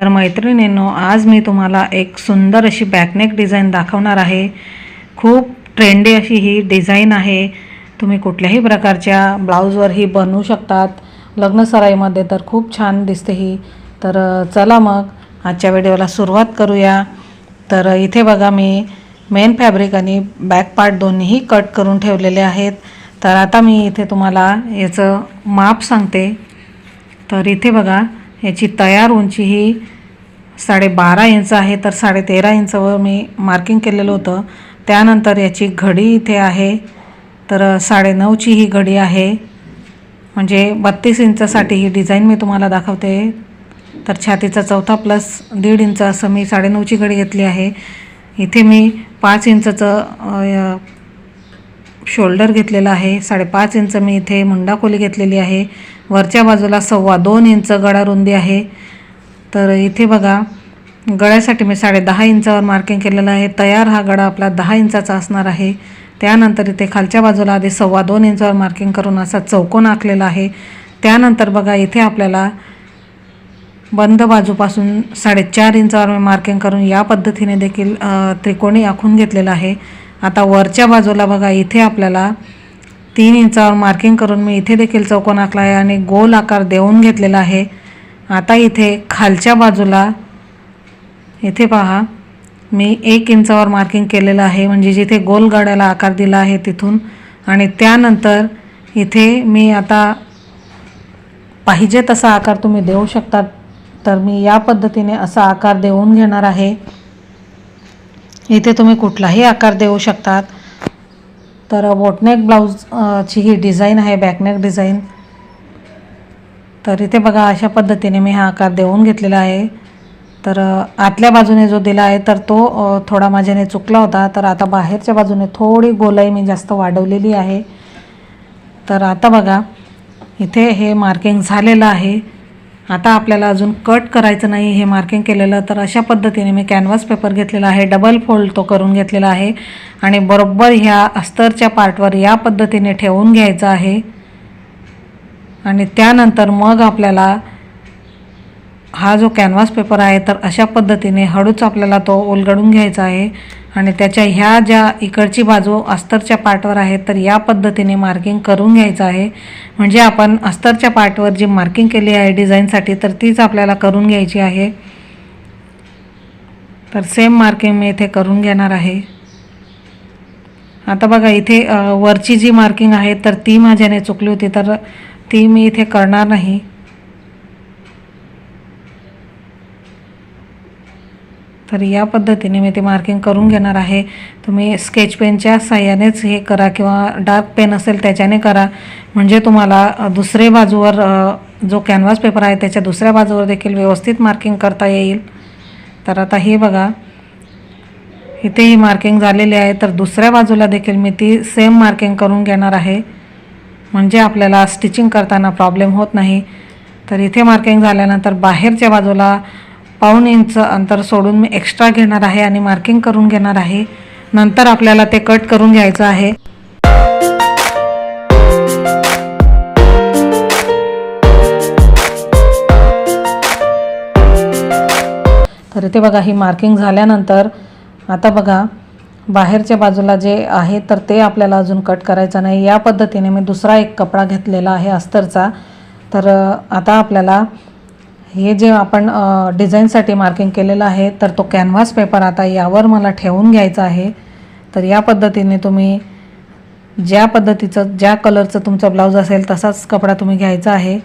तर मैत्रिणींनो आज मी तुम्हाला एक सुंदर अशी बॅकनेक डिझाईन दाखवणार आहे. खूप ट्रेंडी अशी ही डिझाईन आहे. तुम्ही कुठल्याही प्रकारच्या ब्लाऊजवर ही बनवू शकतात. लग्नसराईमध्ये तर खूप छान दिसते ही. तर चला मग आजच्या व्हिडिओला सुरुवात करूया. तर इथे बघा मी मेन फॅब्रिक आणि बॅक पार्ट दोन्हीही कट करून ठेवलेले आहेत. तर आता मी इथे तुम्हाला याचं माप सांगते. तर इथे बघा याची तयार उंची ही साडेबारा इंच आहे तर साडेतेरा इंचवर मी मार्किंग केलेलं होतं. त्यानंतर याची घडी इथे आहे तर साडेनऊची ही घडी आहे. म्हणजे बत्तीस इंचसाठी ही डिझाईन मी तुम्हाला दाखवते. तर छातीचा चौथा प्लस दीड इंच असं मी साडेनऊची घडी घेतली आहे. इथे मी पाच इंचचं शोल्डर घेतलेलं आहे. साडेपाच इंच मी इथे मुंडा खोली घेतलेली आहे. वरच्या बाजूला सव्वा दोन इंच गळा रुंदी आहे. तर इथे बघा गळ्यासाठी मी साडे दहा इंचावर मार्किंग केलेलं आहे. तयार हा गळा आपला दहा इंचाचा असणार आहे. त्यानंतर इथे खालच्या बाजूला आधी सव्वा दोन इंचावर मार्किंग करून असा चौकोन आखलेला आहे. त्यानंतर बघा इथे आपल्याला बंद बाजूपासून साडेचार इंचावर मी मार्किंग करून या पद्धतीने देखील त्रिकोणी आखून घेतलेला आहे. आता वरच्या बाजूला बघा इथे आपल्याला तीन इंचावर मार्किंग करून मी इथे देखील चौकोन आखला आहे आणि गोल आकार देऊन घेतलेला आहे. आता इथे खालच्या बाजूला इथे पहा मी एक इंचावर मार्किंग केलेलं आहे. म्हणजे जिथे गोल गाड्याला आकार दिला आहे तिथून. आणि त्यानंतर इथे मी आता पाहिजे तसा आकार तुम्ही देऊ शकता. तर मी या पद्धतीने असा आकार देऊन घेणार आहे. इथे तुम्ही कुठलाही आकार देऊ शकतात. तर बोटनेक ब्लाऊजची ही डिझाईन आहे बॅकनेक डिझाईन. तर इथे बघा अशा पद्धतीने मी हा आकार देऊन घेतलेला आहे. तर आतल्या बाजूने जो दिला आहे तर तो थोडा माझ्याने चुकला होता. तर आता बाहेरच्या बाजूने थोडी गोलाई मी जास्त वाढवलेली आहे. तर आता बघा इथे हे मार्किंग झालेलं आहे. आता आपल्याला अजून कट करायचं नाही हे मार्किंग केलेलं. तर अशा पद्धतीने मी कॅनव्हास पेपर घेतलेला आहे. डबल फोल्ड तो करून घेतलेला आहे. आणि बरोबर ह्या अस्तरच्या पार्टवर या पद्धतीने ठेवून घ्यायचं आहे. आणि त्यानंतर मग आपल्याला हा जो कॅनव्हास पेपर आहे तर अशा पद्धतीने हळूच आपल्याला तो उलगडून घ्यायचा आहे. आणि त्याच्या ह्या ज्या इकडची बाजू अस्तरच्या पार्टवर आहे तर या पद्धतीने मार्किंग करून घ्यायचं आहे. म्हणजे आपण अस्तरच्या पार्टवर जी मार्किंग केली आहे डिझाईनसाठी तर तीच आपल्याला करून घ्यायची आहे. तर सेम मार्किंग मी इथे करून घेणार आहे. आता बघा इथे वरची जी मार्किंग आहे तर ती माझ्याने चुकली होती तर ती मी इथे करणार नाही. तर या पद्धतीने मी ते मार्किंग करून घेणार आहे. तुम्ही स्केच पेनच्या साह्यानेच हे करा किंवा डार्क पेन असेल त्याच्याने करा. म्हणजे तुम्हाला दुसरे बाजूवर जो कॅनव्हास पेपर आहे त्याच्या दुसऱ्या बाजूवर देखील व्यवस्थित मार्किंग करता येईल. तर आता हे बघा. इथे ही मार्किंग झालेली आहे. तर दुसऱ्या बाजूला देखील मी ती सेम मार्किंग करून घेणार आहे. म्हणजे आपल्याला स्टिचिंग करताना प्रॉब्लेम होत नाही. तर इथे मार्किंग झाल्यानंतर बाहेरच्या बाजूला पाऊण इंच अंतर सोडून मी एक्स्ट्रा घेणार आहे आणि मार्किंग करून घेणार आहे. नंतर आपल्याला ते कट करून घ्यायचं आहे. तर इथे बघा ही मार्किंग झाल्यानंतर आता बघा बाहेरच्या बाजूला जे आहे तर ते आपल्याला अजून कट करायचं नाही. या पद्धतीने मी दुसरा एक कपडा घेतलेला आहे अस्तरचा. तर आता आपल्याला हे जे आपण डिझाईनसाठी मार्किंग केलेलं आहे तर तो कॅनव्हास पेपर आता यावर मला ठेवून घ्यायचा आहे. तर या पद्धतीने तुम्ही ज्या पद्धतीचं ज्या कलरचं तुमचं ब्लाऊज असेल तसाच कपडा तुम्ही घ्यायचा आहे.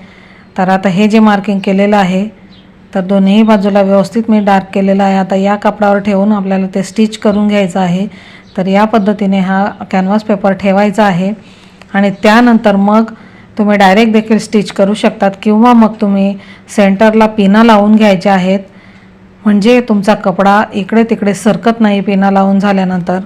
तर आता हे जे मार्किंग केलेलं आहे तर दोन्ही बाजूला व्यवस्थित मी डार्क केलेला आहे. आता या कपड्यावर ठेवून आपल्याला ते स्टिच करून घ्यायचं आहे. तर या पद्धतीने हा कॅनव्हास पेपर ठेवायचा आहे. आणि त्यानंतर मग तुम्ही डायरेक्ट देखील स्टिच करू शकतात किंवा मग तुम्ही सेंटरला पिना लावून घ्यायच्या आहेत. म्हणजे तुमचा कपडा इकडे तिकडे सरकत नाही पिना लावून झाल्यानंतर.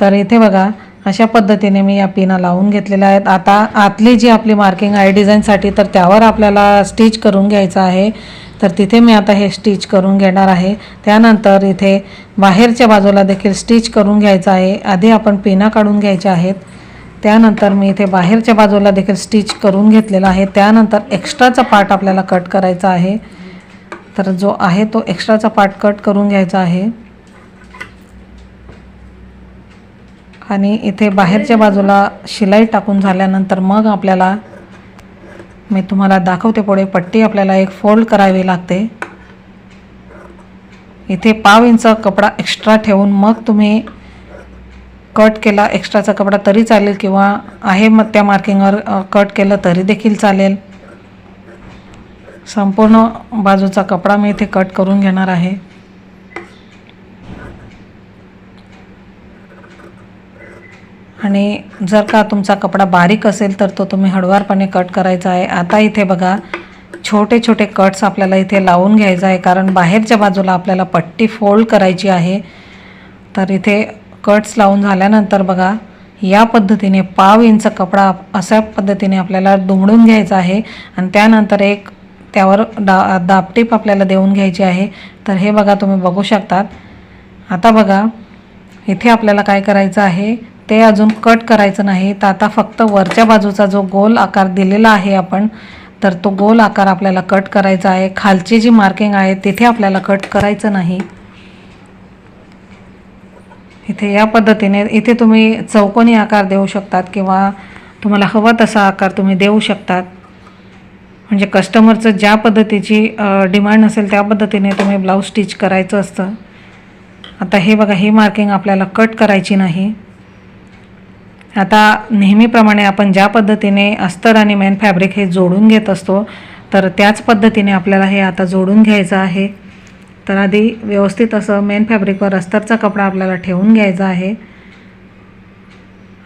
तर इथे बघा अशा पद्धतीने मी या पिना लावून घेतलेल्या आहेत. आता आतली जी आपली मार्किंग आहे डिझाईनसाठी तर त्यावर आपल्याला स्टिच करून घ्यायचं आहे. तर तिथे मी आता हे स्टिच करून घेणार आहे. त्यानंतर इथे बाहेरच्या बाजूला देखील स्टिच करून घ्यायचं आहे. आधी आपण पिना काढून घ्यायच्या आहेत. त्यानंतर मी इथे बाहेरच्या बाजूला देखील स्टिच करून घेतलेलं आहे. त्यानंतर एक्स्ट्राचा पार्ट आपल्याला कट करायचा आहे. तर जो आहे तो एक्स्ट्राचा पार्ट कट करून घ्यायचा आहे. आणि इथे बाहेरच्या बाजूला शिलाई टाकून झाल्यानंतर मग आपल्याला मी तुम्हाला दाखवते पुढे पट्टी आपल्याला एक फोल्ड करावी लागते. इथे पाव इंच कपडा एक्स्ट्रा ठेवून मग तुम्ही कट केला एक्स्ट्राचा कपडा तरी चालेल किंवा आहे मग त्या मार्किंगवर कट केलं तरी देखील चालेल. संपूर्ण बाजूचा कपडा मी इथे कट करून घेणार आहे. आणि जर का तुमचा कपडा बारीक असेल तर तो तुम्ही हळुवारपणे कट करायचा आहे. आता इथे बघा छोटे छोटे कट्स आपल्याला इथे लावून घ्यायचा आहे कारण बाहेरच्या बाजूला आपल्याला पट्टी फोल्ड करायची आहे. तर इथे कट्स लावून झाल्यानंतर बघा या पद्धतीने पाव इंच कपडा अशा पद्धतीने आपल्याला दुमडून घ्यायचा आहे आणि त्यानंतर एक त्यावर डा दापटीप आपल्याला देऊन घ्यायची आहे. तर हे बघा तुम्ही बघू शकतात. आता बघा इथे आपल्याला काय करायचं आहे? ते अजून कट करायचं नाही. तर आता फक्त वरच्या बाजूचा जो गोल आकार दिलेला आहे आपण तर तो गोल आकार आपल्याला कट करायचा आहे. खालची जी मार्किंग आहे तिथे आपल्याला कट करायचं नाही. इथे या पद्धतीने इथे तुम्ही चौकोनी आकार देऊ शकतात किंवा तुम्हाला हवा तसा आकार तुम्ही देऊ शकतात. म्हणजे कस्टमरचं ज्या पद्धतीची डिमांड असेल त्या पद्धतीने तुम्ही ब्लाऊज स्टिच करायचं असतं. आता हे बघा ही मार्किंग आपल्याला कट करायची नाही. आता नेहमीप्रमाणे आपण ज्या पद्धतीने अस्तर आणि मेन फॅब्रिक हे जोडून घेत असतो तर त्याच पद्धतीने आपल्याला हे आता जोडून घ्यायचं आहे. तर आधी व्यवस्थित असं मेन फॅब्रिकवर अस्तरचा कपडा आपल्याला ठेवून घ्यायचा आहे.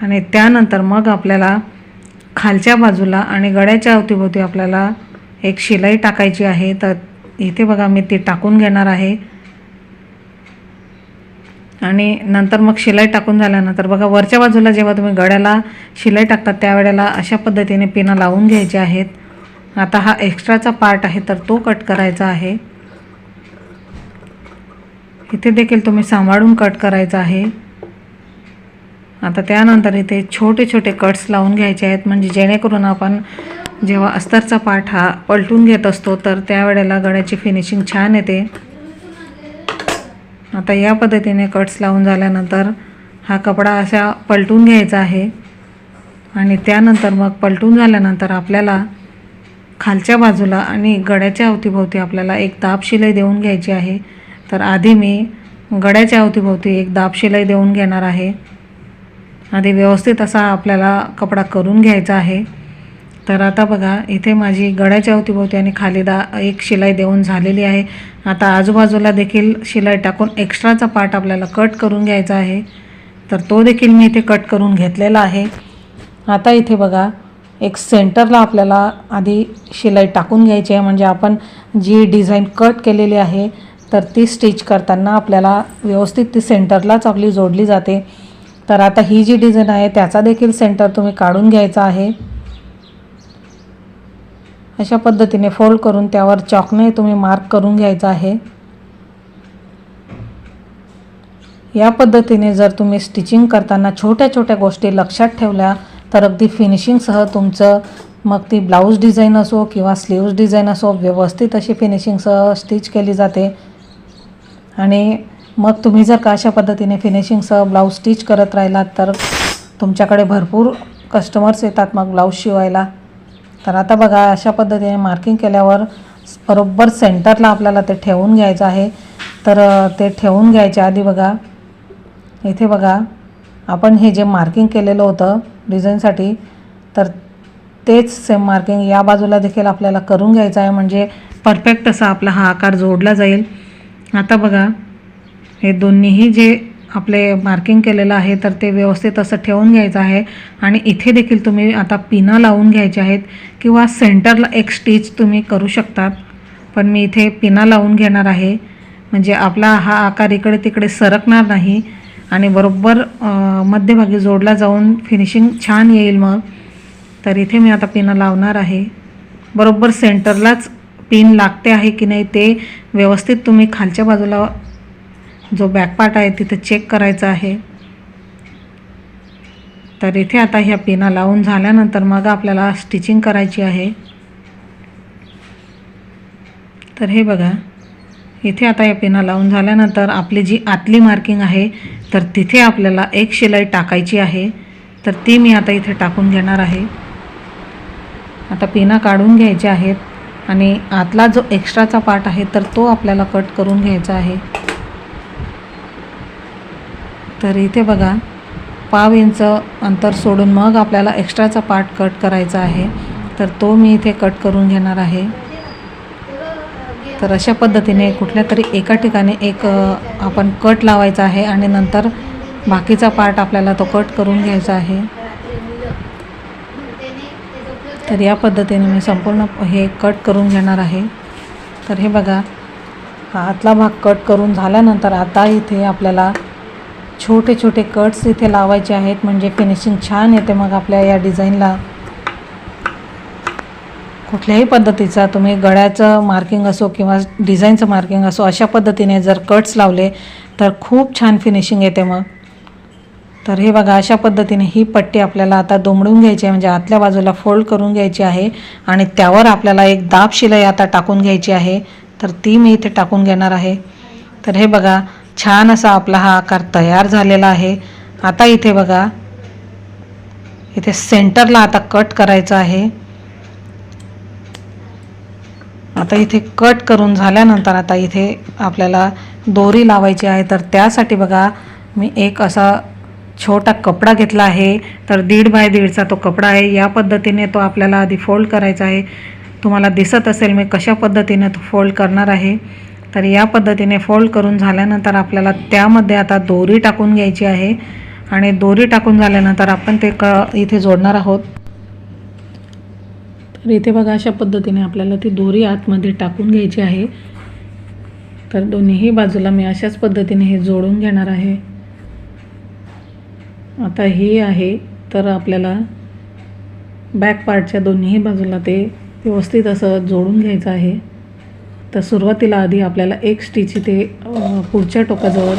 आणि त्यानंतर मग आपल्याला खालच्या बाजूला आणि गळ्याच्या अवतीभोवती आपल्याला एक शिलाई टाकायची आहे. तर इथे बघा मी ती टाकून घेणार आहे. आणि नंतर मग शिलाई टाकून झाल्यानंतर बघा वरच्या बाजूला जेव्हा तुम्ही गळ्याला शिलाई टाकतात त्यावेळेला अशा पद्धतीने पिनं लावून घ्यायचे आहेत. आता हा एक्स्ट्राचा पार्ट आहे तर तो कट करायचा आहे. इथे देखील तुम्ही सांभाळून कट करायचा आहे. आता त्यानंतर इथे छोटे छोटे कट्स लावून घ्यायचे आहेत. म्हणजे जेणेकरून आपण जेव्हा अस्तरचा पाठ हा पलटून घेत असतो तर त्यावेळेला गळ्याची फिनिशिंग छान येते. आता या पद्धतीने कट्स लावून झाल्यानंतर हा कपडा असा पलटून घ्यायचा आहे. आणि त्यानंतर मग पलटून झाल्यानंतर आपल्याला खालच्या बाजूला आणि गड्याच्या अवतीभोवती आपल्याला एक ताप शिलाई देऊन घ्यायची आहे. तर आधी मी गड्याच्या अवतीभोवती एक दाब शिलाई देऊन घेणार आहे. आधी व्यवस्थित असा आपल्याला कपडा करून घ्यायचा आहे. तर आता बघा इथे माझी गळ्याच्या अवतीभोवती आणि खाली दा एक शिलाई देऊन झालेली आहे. आता आजूबाजूला देखील शिलाई टाकून एक्स्ट्राचा पार्ट आपल्याला कट करून घ्यायचा आहे. तर तो देखील मी इथे कट करून घेतलेला आहे. आता इथे बघा एक सेंटरला आपल्याला आधी शिलाई टाकून घ्यायची आहे. म्हणजे आपण जी डिझाईन कट केलेली आहे तर ती स्टिच करताना आपल्याला व्यवस्थित ती सेंटरलाच आपली जोडली जाते. तर आता ही जी डिझाईन आहे त्याचा देखील सेंटर तुम्ही काढून घ्यायचा आहे. अशा पद्धतीने फोल्ड करून त्यावर चॉकने तुम्ही मार्क करून घ्यायचा आहे. या पद्धतीने जर तुम्ही स्टिचिंग करताना छोट्या छोट्या गोष्टी लक्षात ठेवल्या तर अगदी फिनिशिंगसह तुमचं मग ती ब्लाऊज डिझाईन असो किंवा स्लीव्ज डिझाईन असो व्यवस्थित अशी फिनिशिंगसह स्टिच केली जाते. आणि मग तुम्ही जर का अशा पद्धतीने फिनिशिंगसह ब्लाऊज स्टिच करत राहिलात तर तुमच्याकडे भरपूर कस्टमर्स येतात मग ब्लाऊज शिवायला. तर आता बघा अशा पद्धतीने मार्किंग केल्यावर बरोबर सेंटरला आपल्याला ते ठेवून घ्यायचं आहे. तर ते ठेवून घ्यायच्या आधी बघा इथे बघा आपण हे जे मार्किंग केलेलं होतं डिझाईनसाठी तर तेच सेम मार्किंग या बाजूला देखील आपल्याला करून घ्यायचं आहे. म्हणजे परफेक्ट असा आपला हा आकार जोडला जाईल. आता बघा हे दोन्हीही जे आपले मार्किंग केलेलं आहे तर ते व्यवस्थित असं ठेवून घ्यायचं आहे. आणि इथे देखील तुम्ही आता पिना लावून घ्यायचे आहेत किंवा सेंटरला एक स्टिच तुम्ही करू शकतात. पण मी इथे पिना लावून घेणार आहे. म्हणजे आपला हा आकार इकडे तिकडे सरकणार नाही. आणि बरोबर मध्यभागी जोडला जाऊन फिनिशिंग छान येईल मग. तर इथे मी आता पिनं लावणार आहे. बरोबर सेंटरलाच पिन लागते आहे की नाही ते व्यवस्थित तुम्ही खालच्या बाजूला जो बॅकपार्ट आहे तिथं चेक करायचा आहे. तर इथे आता ह्या पिना लावून झाल्यानंतर मग आपल्याला स्टिचिंग करायची आहे. तर हे बघा इथे आता या पिना लावून झाल्यानंतर आपली जी आतली मार्किंग आहे तर तिथे आपल्याला एक शिलाई टाकायची आहे. तर ती मी आता इथे टाकून घेणार आहे. आता पिना काढून घ्यायच्या आहेत. आणि आतला जो एक्स्ट्राचा पार्ट आहे तर तो आपल्याला कट करून घ्यायचा आहे. तर इथे बघा पाव इंच अंतर सोडून मग आपल्याला एक्स्ट्राचा पार्ट कट करायचा आहे. तर तो मी इथे कट करून घेणार आहे. तर अशा पद्धतीने कुठल्या तरी एका ठिकाणी एक आपण कट लावायचा आहे आणि नंतर बाकीचा पार्ट आपल्याला तो कट करून घ्यायचा आहे. तर या पद्धतीने मी संपूर्ण हे कट करून घेणार आहे. तर हे बघा आतला भाग कट करून झाल्यानंतर आता इथे आपल्याला छोटे छोटे कट्स इथे लावायचे आहेत. म्हणजे फिनिशिंग छान येते मग आपल्या या डिझाईनला कुठल्याही पद्धतीचा तुम्ही गळ्याचं मार्किंग असो किंवा डिझाईनचं मार्किंग असो अशा पद्धतीने जर कट्स लावले तर खूप छान फिनिशिंग येते मग. तर हे बघा अशा पद्धतीने ही पट्टी आपल्याला आता दोमडून घ्यायची आहे. म्हणजे आतल्या बाजूला फोल्ड करून घ्यायची आहे आणि त्यावर आपल्याला एक दाब शिलाई आता टाकून घ्यायची आहे. तर ती मी इथे टाकून घेणार आहे. तर हे बघा छान असा आपला हा आकार तयार झालेला आहे. आता इथे बघा इथे सेंटरला आता कट करायचं आहे. आता इथे कट करून झाल्यानंतर आता इथे आपल्याला दोरी लावायची आहे. तर त्यासाठी बघा मी एक असा छोटा कपडा घेतला आहे. तर दीड बाय दीडचा तो कपडा आहे. या पद्धतीने तो आपल्याला आधी फोल्ड करायचा आहे. तुम्हाला दिसत असेल मी कशा पद्धतीने तो फोल्ड करणार आहे. तर या पद्धतीने फोल्ड करून झाल्यानंतर आपल्याला त्यामध्ये आता दोरी टाकून घ्यायची आहे. आणि दोरी टाकून झाल्यानंतर आपण ते क इथे जोडणार आहोत. तर इथे बघा अशा पद्धतीने आपल्याला ती दोरी आतमध्ये टाकून घ्यायची आहे. तर दोन्हीही बाजूला मी अशाच पद्धतीने हे जोडून घेणार आहे. आता ही आहे तर आपल्याला बॅक पार्टच्या दोन्हीही बाजूला ते व्यवस्थित असं जोडून घ्यायचं आहे. तर सुरुवातीला आधी आपल्याला एक स्टिच इथे पुढच्या टोकाजवळ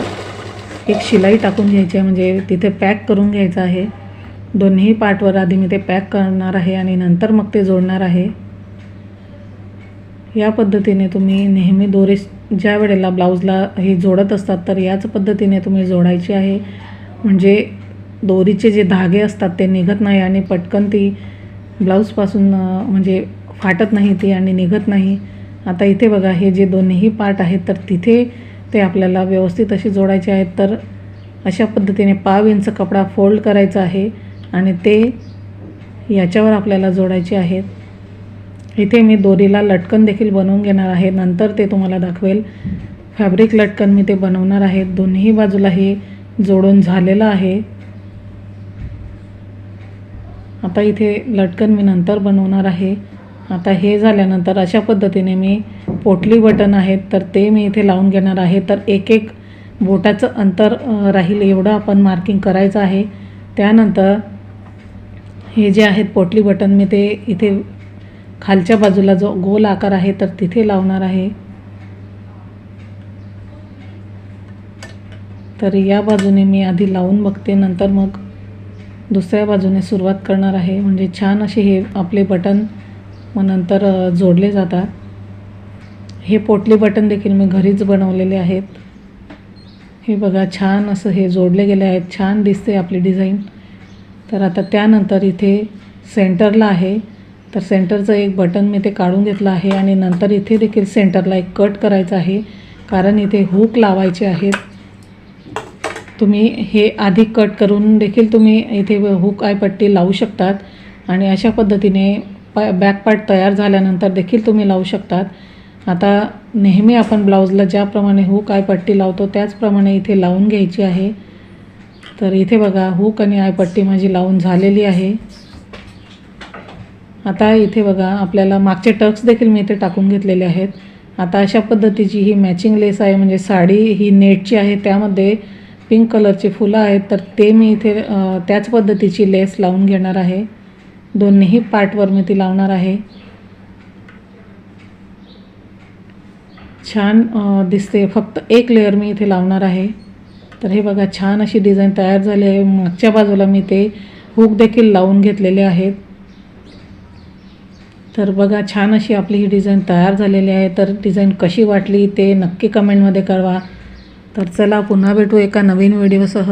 एक शिलाई टाकून घ्यायची आहे म्हणजे तिथे पॅक करून घ्यायचं आहे. दोन्ही पार्टवर आधी मी ते पॅक करणार आहे आणि नंतर मग ते जोडणार आहे. या पद्धतीने तुम्ही नेहमी दोरे ज्या वेळेला ब्लाऊजला हे जोडत असतात तर याच पद्धतीने तुम्ही जोडायची आहे. म्हणजे दोरीचे जे धागे असतात ते निघत नाही आणि पटकन ती ब्लाऊजपासून म्हणजे फाटत नाही ती आणि निघत नाही. आता इथे बघा हे जे दोन्हीही पार्ट आहेत तर तिथे ते आपल्याला व्यवस्थित असे जोडायचे आहेत. तर अशा पद्धतीने पाव इंच कपडा फोल्ड करायचा आहे आणि ते याच्यावर आपल्याला जोडायचे आहेत. इथे मी दोरीला लटकन देखील बनवून घेणार आहे. नंतर ते तुम्हाला दाखवेल. फॅब्रिक लटकन मी ते बनवणार आहे. दोन्ही बाजूला हे जोडून झालेलं आहे. आता इथे लटकन मी नंतर बनवणार आहे. आता हे झाल्यानंतर अशा पद्धतीने मी पोटली बटन आहेत तर ते मी इथे लावून घेणार आहे. तर एक एक बोटाचं अंतर राहील एवढं आपण मार्किंग करायचं आहे. त्यानंतर हे जे आहेत पोटली बटन मी ते इथे खालच्या बाजूला जो गोल आकार आहे तर तिथे लावणार आहे. तर या बाजूने मी आधी लावून बघते नंतर मग दुसऱ्या बाजूने सुरुवात करणार आहे. म्हणजे छान असे हे आपले बटन मग नंतर जोडले जातात. हे पोटली बटन देखील मी घरीच बनवलेले आहेत. हे बघा छान असं हे जोडले गेले आहेत. छान दिसते आपली डिझाईन. तर आता त्यानंतर इथे सेंटरला आहे. तर सेंटरचं एक बटन मी ते काढून घेतलं आहे आणि नंतर इथे देखील सेंटरला एक कट करायचं आहे. कारण इथे हुक लावायचे आहेत. तुम्ही हे आधी कट करून देखील तुम्ही इथे हुक आयपट्टी लावू शकतात. आणि अशा पद्धतीने पा बॅक पार्ट तयार झाल्यानंतर देखील तुम्ही लावू शकतात. आता नेहमी आपण ब्लाऊजला ज्याप्रमाणे हुक आयपट्टी लावतो त्याचप्रमाणे इथे लावून घ्यायची आहे. तर इथे बघा हुक आणि आयपट्टी माझी लावून झालेली आहे. आता इथे बघा आपल्याला मागचे टक्स देखील मी इथे टाकून घेतलेले आहेत. आता अशा पद्धतीची ही मॅचिंग लेस आहे म्हणजे साडी ही नेटची आहे त्यामध्ये पिंक कलरची फुलं आहेत तर ते मी इथे त्याच पद्धतीची लेस लावून घेणार आहे. दोन्हीही पार्टवर मी ती लावणार आहे. छान दिसते. फक्त एक लेअर मी इथे लावणार आहे. तर हे बघा छान अशी डिझाईन तयार झाली आहे. मागच्या बाजूला मी ते हुक देखील लावून घेतलेले आहेत. तर बघा छान अशी आपली ही डिझाईन तयार झालेली आहे. तर डिझाईन कशी वाटली ते नक्की कमेंटमध्ये कळवा. तर चला पुन्हा भेटू एका नवीन व्हिडिओसह.